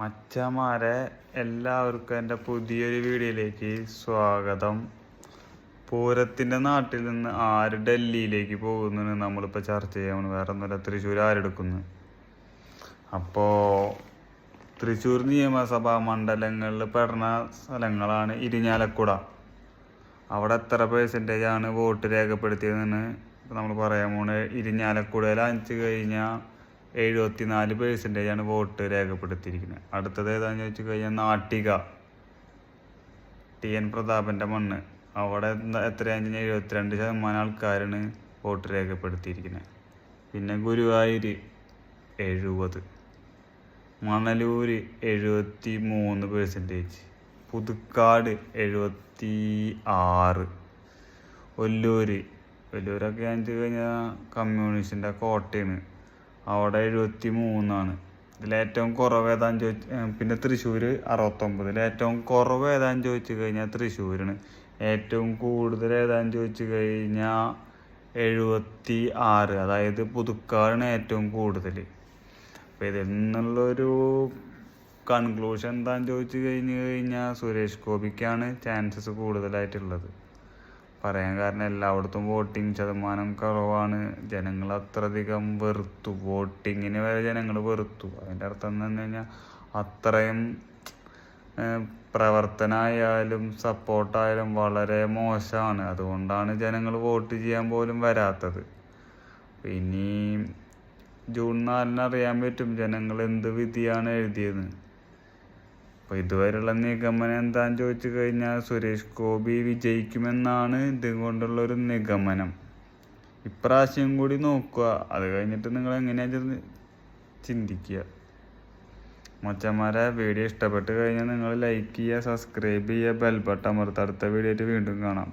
മച്ചമാരെ എല്ലാവർക്കും എന്റെ പുതിയൊരു വീഡിയോയിലേക്ക് സ്വാഗതം. പൂരത്തിന്റെ നാട്ടിൽ നിന്ന് ആര് ഡൽഹിയിലേക്ക് പോകുന്നു നമ്മളിപ്പോൾ ചർച്ച ചെയ്യാൻ വേറെ ഒന്നുമില്ല തൃശ്ശൂർ ആരെടുക്കുന്നു? അപ്പോൾ തൃശ്ശൂർ നിയമസഭാ മണ്ഡലങ്ങളിൽ പെടുന്ന സ്ഥലങ്ങളാണ് ഇരിഞ്ഞാലക്കുട. അവിടെ എത്ര പേഴ്സന്റേജ് ആണ് വോട്ട് രേഖപ്പെടുത്തിയതെന്ന് നമ്മൾ പറയാൻ പോണത് ഇരിഞ്ഞാലക്കുടയിൽ അഞ്ച് കഴിഞ്ഞാൽ എഴുപത്തി നാല് പേഴ്സന്റേജ് ആണ് വോട്ട് രേഖപ്പെടുത്തിയിരിക്കുന്നത്. അടുത്തത് ഏതാണെന്ന് ചോദിച്ചു കഴിഞ്ഞാൽ നാട്ടിക. ടി എൻ പ്രതാപന്റെ മണ്ണ്. അവിടെ എത്രയാണെന്ന് എഴുപത്തിരണ്ട് ശതമാനം ആൾക്കാരാണ് വോട്ട് രേഖപ്പെടുത്തിയിരിക്കുന്നത്. പിന്നെ ഗുരുവായൂർ എഴുപത്. മണലൂർ എഴുപത്തി മൂന്ന് പേഴ്സന്റേജ് പുതുക്കാട് എഴുപത്തി ആറ് ഒല്ലൂർ ഒല്ലൂരൊക്കെ ഞാൻ കഴിഞ്ഞാൽ കമ്മ്യൂണിസ്റ്റിന്റെ കോട്ടയാണ്. അവിടെ എഴുപത്തി മൂന്നാണ് ഇതിലേറ്റവും കുറവ് ഏതാന്ന് ചോദിച്ച് പിന്നെ തൃശ്ശൂർ അറുപത്തൊമ്പത്. ഇതിലേറ്റവും കുറവ് ഏതാന്ന് ചോദിച്ചു കഴിഞ്ഞാൽ തൃശ്ശൂരാണ്. ഏറ്റവും കൂടുതൽ ഏതാന്ന് ചോദിച്ചു കഴിഞ്ഞാൽ എഴുപത്തി ആറ് അതായത് പുതുക്കാടാണ് ഏറ്റവും കൂടുതൽ. അപ്പോൾ ഇതിൽ നിന്നുള്ളൊരു കൺക്ലൂഷൻ എന്താന്ന് ചോദിച്ചു കഴിഞ്ഞ് കഴിഞ്ഞാൽ സുരേഷ് ഗോപിക്കാണ് ചാൻസസ് കൂടുതലായിട്ടുള്ളത്. പറയാൻ കാരണം എല്ലായിടത്തും വോട്ടിംഗ് ശതമാനം കുറവാണ്. ജനങ്ങൾ അത്രയധികം വെറുത്തു. വോട്ടിങ്ങിന് വരെ ജനങ്ങൾ വെറുത്തു. അതിന്റെ അർത്ഥം എന്ന് പറഞ്ഞു കഴിഞ്ഞാൽ അത്രയും പ്രവർത്തനമായാലും സപ്പോർട്ടായാലും വളരെ മോശമാണ്. അതുകൊണ്ടാണ് ജനങ്ങൾ വോട്ട് ചെയ്യാൻ പോലും വരാത്തത്. ഇനി ജൂൺ നാലിന് അറിയാൻ പറ്റും ജനങ്ങൾ എന്ത് വിധിയാണ് എഴുതിയത് അപ്പോൾ ഇതുവരെയുള്ള നിഗമനം എന്താന്ന് ചോദിച്ചു കഴിഞ്ഞാൽ സുരേഷ് ഗോപി വിജയിക്കുമെന്നാണ് ഇതുകൊണ്ടുള്ള ഒരു നിഗമനം. ഇപ്രാവശ്യം കൂടി നോക്കുക. അത് കഴിഞ്ഞിട്ട് നിങ്ങൾ എങ്ങനെയാ ചിന്തിക്കുക. മച്ചന്മാരെ വീഡിയോ ഇഷ്ടപ്പെട്ട് കഴിഞ്ഞാൽ നിങ്ങൾ ലൈക്ക് ചെയ്യുക സബ്സ്ക്രൈബ് ചെയ്യുക ബെൽ ബട്ടൺ അമർത്തുക അടുത്ത വീഡിയോ ആയിട്ട് വീണ്ടും കാണാം.